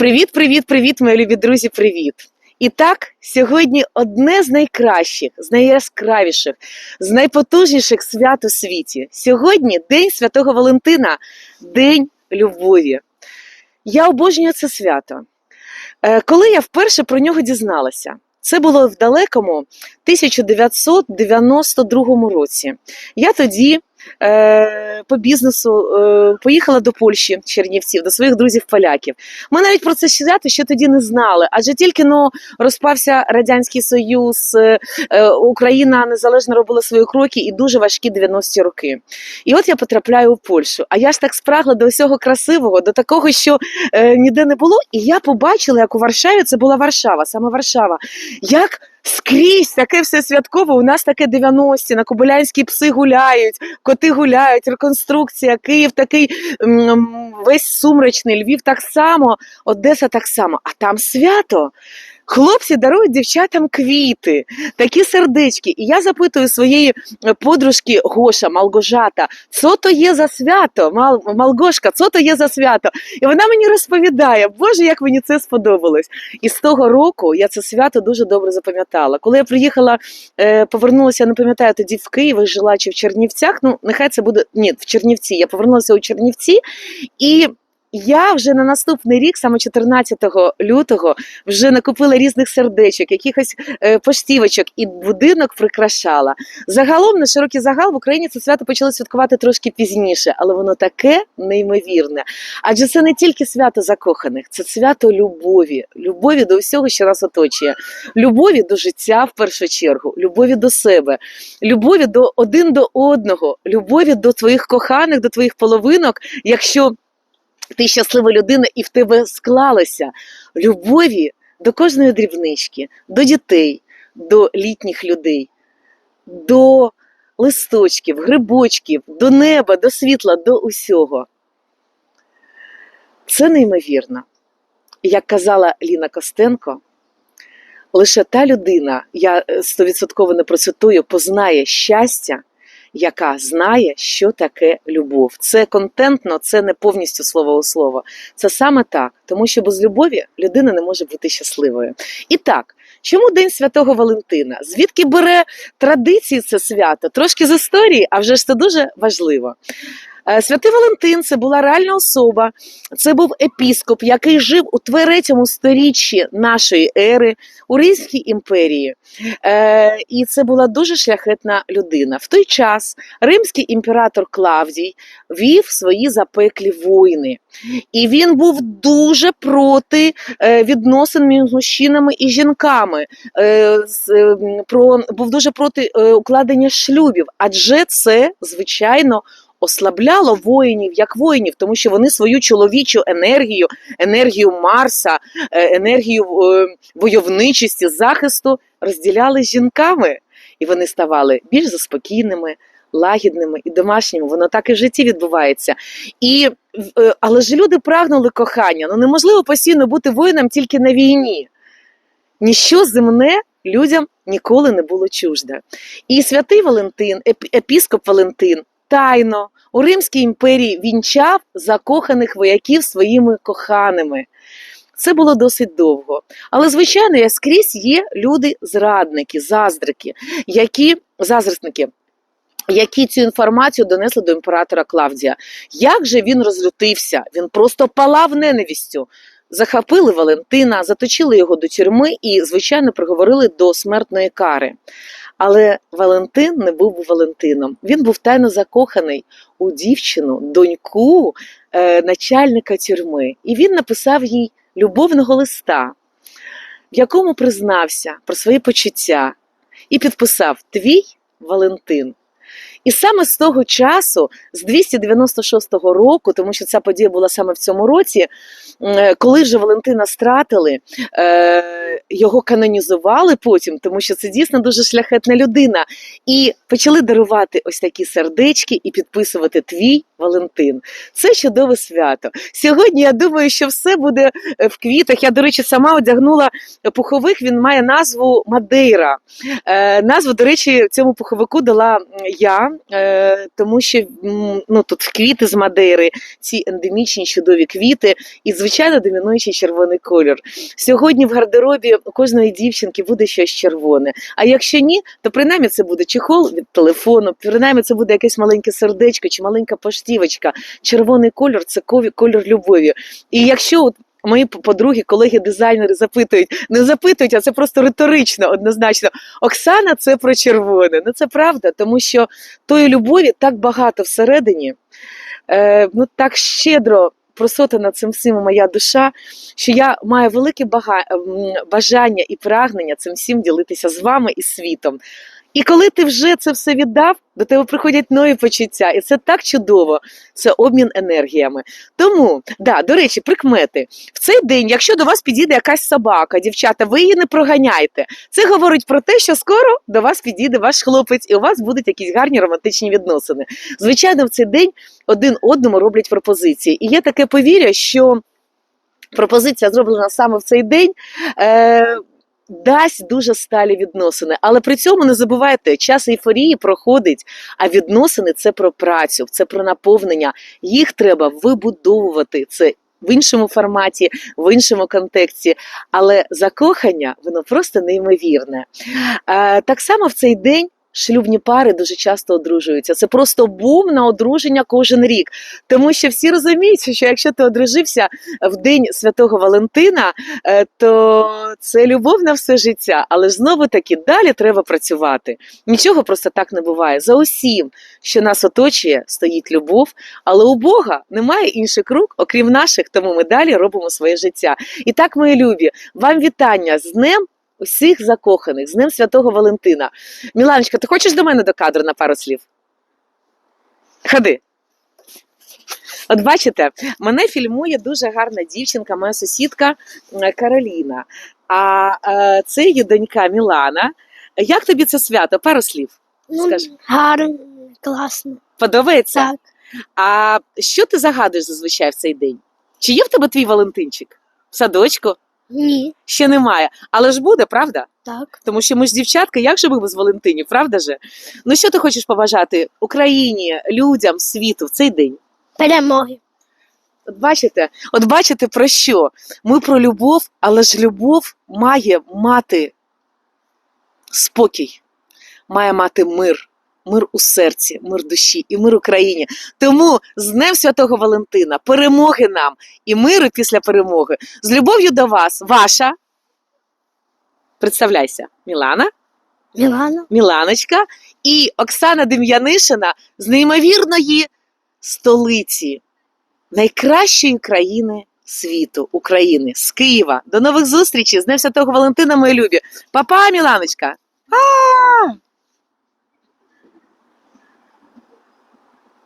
Привіт, привіт, привіт, мої любі друзі, привіт! І так, сьогодні одне з найкращих, з найяскравіших, з найпотужніших свят у світі. Сьогодні День Святого Валентина, День любові. Я обожнюю це свято. Е, Коли я вперше про нього дізналася, це було в далекому 1992 році. Я тоді по бізнесу е, поїхала до Польщі, Чернівців, до своїх друзів-поляків. Ми навіть про це свято ще тоді не знали, адже тільки ну, розпався Радянський Союз, е, е, Україна незалежно робила свої кроки і дуже важкі 90-ті роки. І от я потрапляю у Польщу. А я ж так спрагла до всього красивого, до такого, що е, ніде не було. І я побачила, як у Варшаві це була Варшава, саме Варшава. Як скрізь таке все святкове. У нас таке 90-ті, на Кобилянські пси гуляють, коти гуляють, реконструкція, Київ такий весь сумрачний, Львів так само, Одеса так само. А там свято. Хлопці дарують дівчатам квіти, такі сердечки. І я запитую своєї е, подружки Гоша, Малгожата, що то є за свято? Мал, Малгошка, що то є за свято? І вона мені розповідає, Боже, як мені це сподобалось. І з того року я це свято дуже добре запам'ятала. Коли я приїхала, е, повернулася, не пам'ятаю тоді в Київ, жила чи в Чернівцях. Ну, нехай це буде ні, в Чернівці. Я повернулася у Чернівці і. Я вже на наступний рік, саме 14 лютого, вже накупила різних сердечок, якихось е, поштівочок і будинок прикрашала. Загалом на широкий загал в Україні це свято почали святкувати трошки пізніше, але воно таке неймовірне. Адже це не тільки свято закоханих, це свято любові, любові до всього, що нас оточує, любові до життя в першу чергу, любові до себе, любові до один до одного, любові до твоїх коханих, до твоїх половинок, якщо ти щаслива людина і в тебе склалося любові до кожної дрібнички, до дітей, до літніх людей, до листочків, грибочків, до неба, до світла, до усього. Це неймовірно. Як казала Ліна Костенко, лише та людина, я е, стовідсотково не процитую, познає щастя, яка знає, що таке любов. Це контентно, це не повністю слово у слово. Це саме так, тому що без любові людина не може бути щасливою. І так, чому День Святого Валентина? Звідки бере традиції це свято? Трошки з історії, а вже ж це дуже важливо. Е, Святий Валентин це була реальна особа, це був епіскоп, який жив у третьому сторіччі нашої ери у Римській імперії. Е, і це була дуже шляхетна людина. В той час римський імператор Клавдій вів свої запеклі війни. І він був дуже проти е, відносин між мужчинами і жінками. Був дуже проти укладення шлюбів, адже це, звичайно, ослабляло воїнів як воїнів, тому що вони свою чоловічу енергію, енергію Марса, е, енергію е, войовничості, захисту розділяли з жінками, і вони ставали більш заспокійними. Лагідними і домашніми, воно так і в житті відбувається. І, е, але ж люди прагнули кохання. Ну неможливо постійно бути воїном тільки на війні. Ніщо земне людям ніколи не було чужде. І святий Валентин, епіскоп Валентин, тайно у Римській імперії вінчав закоханих вояків своїми коханими. Це було досить довго. Але, звичайно, я скрізь є люди-зрадники, заздрики, які заздрісники. Які цю інформацію донесли до імператора Клавдія. Як же він розлютився? Він просто палав ненавістю. Захопили Валентина, заточили його до тюрми і, звичайно, приговорили до смертної кари. Але Валентин не був Валентином. Він був тайно закоханий у дівчину, доньку е, начальника тюрми. І він написав їй любовного листа, в якому признався про свої почуття і підписав Твій Валентин. І саме з того часу, з 296 року, тому що ця подія була саме в цьому році, е, коли вже Валентина стратили, е, його канонізували потім, тому що це дійсно дуже шляхетна людина. І почали дарувати ось такі сердечки і підписувати твій Валентин. Це чудове свято. Сьогодні я думаю, що все буде е, в квітах. Я, до речі, сама одягнула пуховик. Він має назву Мадейра. Назву, до речі, цьому пуховику дала я. Е, тому що ну, тут квіти з Мадейри, ці ендемічні чудові квіти, і, звичайно, домінуючий червоний кольор. Сьогодні в гардеробі у кожної дівчинки буде щось червоне. А якщо ні, то принаймні це буде чехол від телефону, принаймні це буде якесь маленьке сердечко чи маленька поштівочка. Червоний кольор це кольор любові. І якщо от Мої подруги, колеги-дизайнери запитують, не запитують, а це просто риторично, однозначно. Оксана, це про червоне. Ну це правда, тому що тої любові так багато всередині, е, ну так щедро просотана цим всім моя душа, що я маю велике бажання і прагнення цим всім ділитися з вами і світом. І коли ти вже це все віддав, до тебе приходять нові почуття, і це так чудово. Це обмін енергіями. Тому, да, до речі, прикмети. В цей день, якщо до вас підійде якась собака, дівчата, ви її не проганяйте. Це говорить про те, що скоро до вас підійде ваш хлопець, і у вас будуть якісь гарні романтичні відносини. Звичайно, в цей день один одному роблять пропозиції. І є таке повір'я, що пропозиція зроблена саме в цей день. Е- Дасть дуже сталі відносини, але при цьому не забувайте, час ейфорії проходить, а відносини це про працю, це про наповнення. Їх треба вибудовувати. Це в іншому форматі, в іншому контексті. Але закохання воно просто неймовірне. Е, так само в цей день. Шлюбні пари дуже часто одружуються. Це просто бум на одруження кожен рік. Тому що всі розуміють, що якщо ти одружився в день святого Валентина, е, то це любов на все життя. Але ж знову таки далі треба працювати. Нічого просто так не буває. За усім, що нас оточує, стоїть любов, але у Бога немає інших рук, окрім наших, тому ми далі робимо своє життя. І так, мої любі, вам вітання з днем усіх закоханих, з Днем Святого Валентина. Міланочка, ти хочеш до мене до кадру на пару слів? Ходи. От бачите, мене фільмує дуже гарна дівчинка, моя сусідка Кароліна. А е, це її донька Мілана. Як тобі це свято? Пару слів. Ну, Скажи. гарно, класно. Подобається? Так. А що ти загадуєш зазвичай в цей день? Чи є в тебе твій Валентинчик? В садочку? Ні. Ще немає. Але ж буде, правда? Так. Тому що ми ж дівчатка, як же ми без Валентинів, правда же? Ну що ти хочеш побажати Україні, людям, світу в цей день? Перемоги. От бачите, от бачите про що? Ми про любов, але ж любов має мати спокій, має мати мир, мир у серці, мир душі і мир Україні. Тому з Днем Святого Валентина, перемоги нам і миру після перемоги. З любов'ю до вас, ваша. Представляйся, Мілана. Мілана. Міланочка і Оксана Дем'янишина з неймовірної столиці найкращої країни світу, України, з Києва. До нових зустрічей з Днем Святого Валентина, мої любі. Па-па, Міланочка! А!